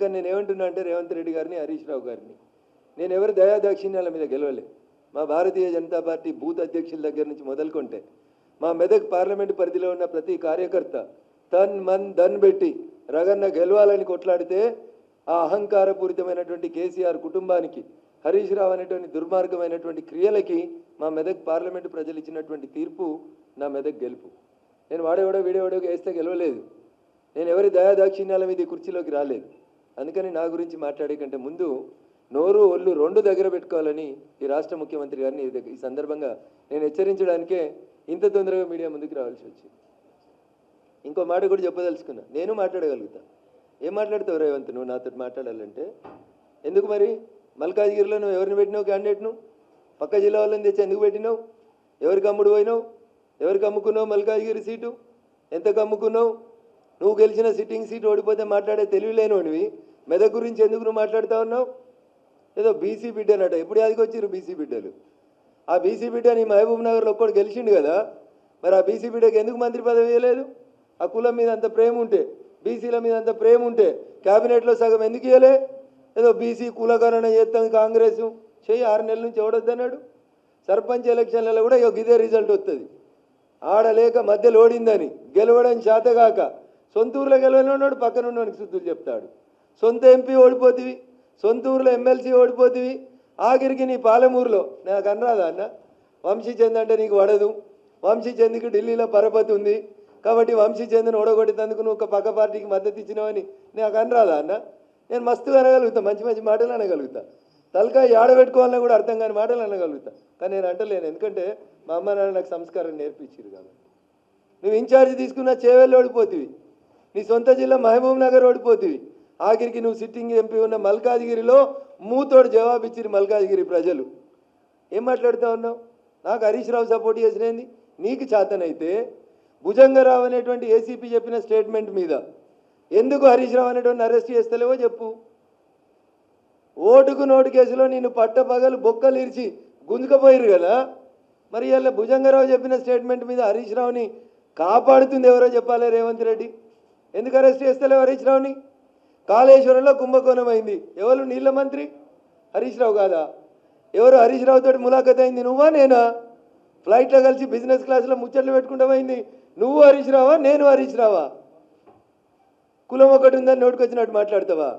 అందుకని నేను ఏమంటున్నా అంటే రేవంత్ రెడ్డి గారిని హరీష్ రావు గారిని. నేను ఎవరు దయాదాక్షిణ్యాల మీద గెలవలే. మా భారతీయ జనతా పార్టీ బూత్ అధ్యక్షుల దగ్గర నుంచి మొదలుకుంటే మా మెదక్ పార్లమెంట్ పరిధిలో ఉన్న ప్రతి కార్యకర్త తన్ మన్ ధన్ పెట్టి రగన్న గెలవాలని కొట్లాడితే ఆ అహంకారపూరితమైనటువంటి కేసీఆర్ కుటుంబానికి హరీష్ రావు అనేటువంటి దుర్మార్గమైనటువంటి క్రియలకి మా మెదక్ పార్లమెంటు ప్రజలు ఇచ్చినటువంటి తీర్పు నా మెదక్ గెలుపు. నేను వాడేవాడో వీడేవాడో వేస్తే గెలవలేదు. నేను ఎవరి దయాదాక్షిణ్యాల మీద కుర్చీలోకి రాలేదు. అందుకని నా గురించి మాట్లాడే కంటే ముందు నోరు ఒళ్ళు రెండు దగ్గర పెట్టుకోవాలని ఈ రాష్ట్ర ముఖ్యమంత్రి గారిని ఈ ఈ సందర్భంగా నేను హెచ్చరించడానికే ఇంత తొందరగా మీడియా ముందుకు రావాల్సి వచ్చింది. ఇంకో మాట కూడా చెప్పదలుచుకున్నా. నేను మాట్లాడగలుగుతా. ఏం మాట్లాడతావు రేవంత్? నువ్వు నాతో మాట్లాడాలంటే. ఎందుకు మరి? మల్కాజ్గిరిలో నువ్వు ఎవరిని పెట్టినావు క్యాండిడేట్ను? పక్క జిల్లా వాళ్ళని తెచ్చి ఎందుకు పెట్టినావు? ఎవరికి అమ్ముడు పోయినావు? ఎవరికి అమ్ముకున్నావు మల్కాజ్గిరి సీటు? ఎంతకు అమ్ముకున్నావు? నువ్వు గెలిచిన సిట్టింగ్ సీట్ ఓడిపోతే మాట్లాడే తెలివిలేనివాడివి మెదక్ గురించి ఎందుకు నువ్వు మాట్లాడుతా ఉన్నావు? ఏదో బీసీ బిడ్డనట ఎప్పుడు యాదికి వచ్చిర్రు బీసీ బిడ్డలు? ఆ బీసీ బిడ్డ నీ మహబూబ్ నగర్లో ఒక్కడు గెలిచిండు కదా? మరి ఆ బీసీ బిడ్డకి ఎందుకు మంత్రి పదవి ఇవ్వలేదు ఆ కులం మీద అంత ప్రేమ ఉంటే బీసీల మీద అంత ప్రేమ ఉంటే క్యాబినెట్లో సగం ఎందుకు ఇవ్వలే ఏదో బీసీ కులకరణ చేస్తాం కాంగ్రెస్. చెయ్యి ఆరు నెలల నుంచి ఎవడొద్దన్నాడు సర్పంచ్ ఎలక్షన్లలో కూడా ఇదే రిజల్ట్ వస్తుంది ఆడలేక మధ్యలో ఓడిందని. గెలవడం చేతగాక. సొంత ఊర్లో గెలవనున్నాడు పక్కన ఉన్నవానికి శుద్ధులు చెప్తాడు. సొంత ఎంపీ ఓడిపోతివి సొంత ఊర్లో ఎమ్మెల్సీ ఓడిపోతివి ఆఖరికి నీ పాలమూరులో నాకు అనరాదా అన్న వంశీచంద్ అంటే నీకు పడదు వంశీచంద్కి ఢిల్లీలో పరపతి ఉంది. కాబట్టి వంశీ చంద్ను ఓడగొట్టేందుకు నువ్వు ఒక పక్క పార్టీకి మద్దతు ఇచ్చినావని నాకు అనరాదా అన్న. నేను మస్తుగా అనగలుగుతా మంచి మంచి మాటలు అనగలుగుతా. తలకాయ ఏడబెట్టుకోవాలన్నా కూడా అర్థం కాని మాటలు అనగలుగుతా. కానీ నేను అంటలేను. ఎందుకంటే మా అమ్మ నాన్న నాకు సంస్కారం నేర్పించారు కాబట్టి. నువ్వు ఇన్ఛార్జ్ తీసుకున్న చేవెళ్ళు ఓడిపోతివి. నీ సొంత జిల్లా మహబూబ్ నగర్ ఓడిపోతివి. ఆఖరికి నువ్వు సిట్టింగ్ ఎంపీ ఉన్న మల్కాజ్గిరిలో మూతోడు జవాబు ఇచ్చిరు మల్కాజ్గిరి ప్రజలు. ఏం మాట్లాడుతూ ఉన్నావు? నాకు హరీష్ రావు సపోర్ట్ చేసినది నీకు చేతనైతే భుజంగరావు అనేటువంటి ఏసీపీ చెప్పిన స్టేట్మెంట్ మీద. ఎందుకు హరీష్ రావు అనేటువంటి అరెస్ట్ చేస్తలేవో చెప్పు. ఓటుకు నోటు కేసులో నిన్ను పట్టపగలు బొక్కలు ఇరిచి గుంజుకపోయారు కదా. మరి ఇలా భుజంగరావు చెప్పిన స్టేట్మెంట్ మీద హరీష్ రావుని కాపాడుతుంది ఎవరో చెప్పాలి రేవంత్ రెడ్డి. ఎందుకు అరెస్ట్ చేస్తలేవు హరీష్ రావుని? కాళేశ్వరంలో కుంభకోణం అయింది ఎవరు? నీళ్ళ మంత్రి? హరీష్ రావు కాదా? ఎవరు హరీష్ రావుతో ములాఖత్ అయింది? నువ్వా నేనా? ఫ్లైట్లో కలిసి బిజినెస్ క్లాస్లో ముచ్చట్లు పెట్టుకుంటామైంది నువ్వు హరీష్ రావా నేను హరీష్ రావా? కులం ఒకటి ఉందని నోటుకొచ్చినట్టు మాట్లాడతావా?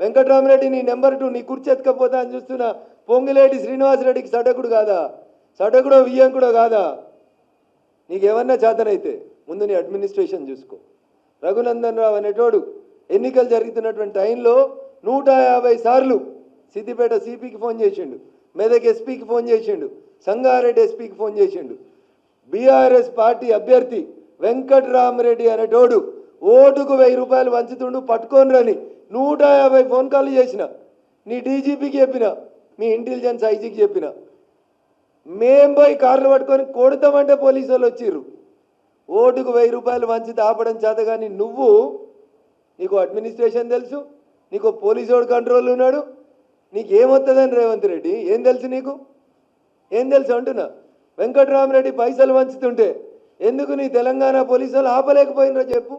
వెంకటరామరెడ్డి నీ నెంబర్ టూ నీ కుర్చీ ఎత్తుకపోతా అని చూస్తున్నా పొంగిలేటి శ్రీనివాసరెడ్డికి సడకుడు కాదా? సటకుడో వియ్యంకుడో కాదా? నీకేమన్నా చేతనైతే ముందు నీ అడ్మినిస్ట్రేషన్ చూసుకో. రఘునందన్ రావు అనేటోడు ఎన్నికలు జరుగుతున్నటువంటి టైంలో నూట యాభై సార్లు సిద్దిపేట సిపికి ఫోన్ చేసిండు మెదక్ ఎస్పీకి ఫోన్ చేసిండు సంగారెడ్డి ఎస్పీకి ఫోన్ చేసిండు. బీఆర్ఎస్ పార్టీ అభ్యర్థి వెంకట్రామరెడ్డి అనేటోడు ఓటుకు వెయ్యి రూపాయలు వంచుతుండు పట్టుకొని రని నూట యాభై ఫోన్ కాల్ చేసిన. నీ డీజీపీకి చెప్పిన మీ ఇంటెలిజెన్స్ ఐజీకి చెప్పిన. మేం పోయి కార్లు పట్టుకొని కొడతామంటే పోలీసు వాళ్ళు వచ్చిర్రు. ఓటుకు వెయ్యి రూపాయలు వంచితే ఆపడం చేత కానీ నువ్వు నీకు అడ్మినిస్ట్రేషన్ తెలుసు నీకు పోలీసోడు కంట్రోల్ ఉన్నాడు నీకు ఏమొస్తుందని రేవంత్ రెడ్డి? ఏం తెలుసు నీకు? ఏం తెలుసు అంటున్నా? వెంకట్రామరెడ్డి పైసలు వంచుతుంటే ఎందుకు నీ తెలంగాణ పోలీసులు ఆపలేకపోయినరా చెప్పు.